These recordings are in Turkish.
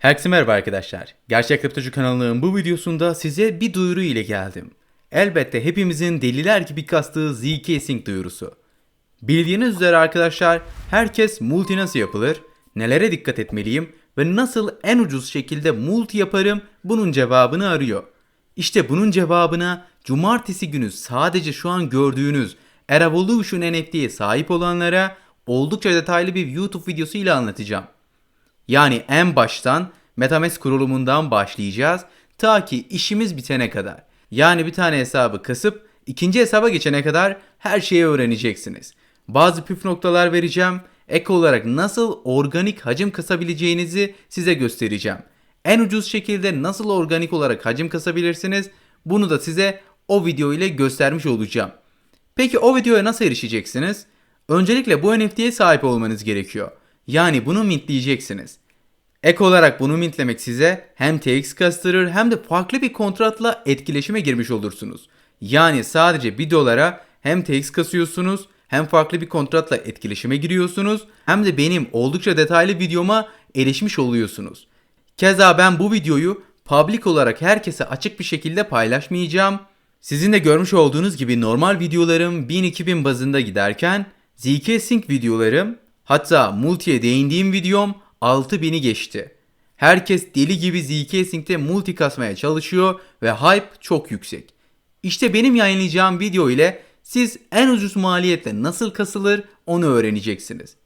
Herkese merhaba arkadaşlar. Gerçek Kriptocu kanalının bu videosunda size bir duyuru ile geldim. Elbette hepimizin deliler gibi kastığı ZK Sync duyurusu. Bildiğiniz üzere arkadaşlar herkes multi nasıl yapılır, nelere dikkat etmeliyim ve nasıl en ucuz şekilde multi yaparım bunun cevabını arıyor. İşte bunun cevabına cumartesi günü sadece şu an gördüğünüz Erevolution NFT'ye sahip olanlara oldukça detaylı bir YouTube videosu ile anlatacağım. Yani en baştan MetaMask kurulumundan başlayacağız ta ki işimiz bitene kadar. Yani bir tane hesabı kasıp ikinci hesaba geçene kadar her şeyi öğreneceksiniz. Bazı püf noktalar vereceğim. Ek olarak nasıl organik hacim kasabileceğinizi size göstereceğim. En ucuz şekilde nasıl organik olarak hacim kasabilirsiniz bunu da size o video ile göstermiş olacağım. Peki o videoya nasıl erişeceksiniz? Öncelikle bu NFT'ye sahip olmanız gerekiyor. Yani bunu mintleyeceksiniz. Ek olarak bunu mintlemek size hem TX kastırır hem de farklı bir kontratla etkileşime girmiş olursunuz. Yani sadece 1 dolara hem TX kasıyorsunuz hem farklı bir kontratla etkileşime giriyorsunuz hem de benim oldukça detaylı videoma erişmiş oluyorsunuz. Keza ben bu videoyu public olarak herkese açık bir şekilde paylaşmayacağım. Sizin de görmüş olduğunuz gibi normal videolarım 1000-2000 bazında giderken ZK Sync videolarım hatta multiye değindiğim videom 6000'i geçti. Herkes deli gibi ZK Sync'te multi kasmaya çalışıyor ve hype çok yüksek. İşte benim yayınlayacağım video ile siz en ucuz maliyetle nasıl kasılır onu öğreneceksiniz.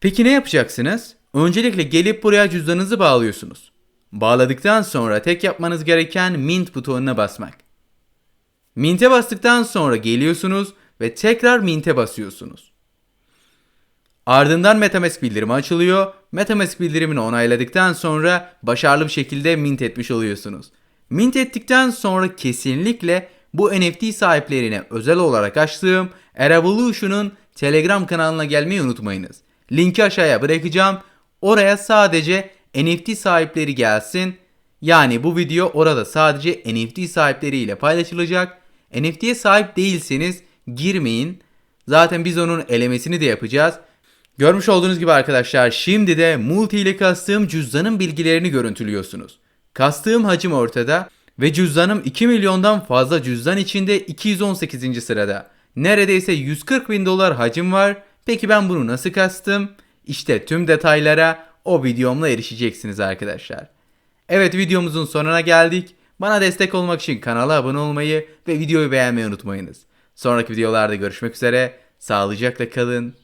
Peki ne yapacaksınız? Öncelikle gelip buraya cüzdanınızı bağlıyorsunuz. Bağladıktan sonra tek yapmanız gereken Mint butonuna basmak. Mint'e bastıktan sonra geliyorsunuz ve tekrar Mint'e basıyorsunuz. Ardından MetaMask bildirimi açılıyor. MetaMask bildirimini onayladıktan sonra başarılı bir şekilde mint etmiş oluyorsunuz. Mint ettikten sonra kesinlikle bu NFT sahiplerine özel olarak açtığım Erevolution'un Telegram kanalına gelmeyi unutmayınız. Linki aşağıya bırakacağım. Oraya sadece NFT sahipleri gelsin. Yani bu video orada sadece NFT sahipleriyle paylaşılacak. NFT'ye sahip değilseniz girmeyin. Zaten biz onun elemesini de yapacağız. Görmüş olduğunuz gibi arkadaşlar şimdi de multi ile kastığım cüzdanın bilgilerini görüntülüyorsunuz. Kastığım hacim ortada ve cüzdanım 2 milyondan fazla cüzdan içinde 218. sırada. Neredeyse 140 bin dolar hacim var. Peki ben bunu nasıl kastım? İşte tüm detaylara o videomla erişeceksiniz arkadaşlar. Evet videomuzun sonuna geldik. Bana destek olmak için kanala abone olmayı ve videoyu beğenmeyi unutmayınız. Sonraki videolarda görüşmek üzere. Sağlıcakla kalın.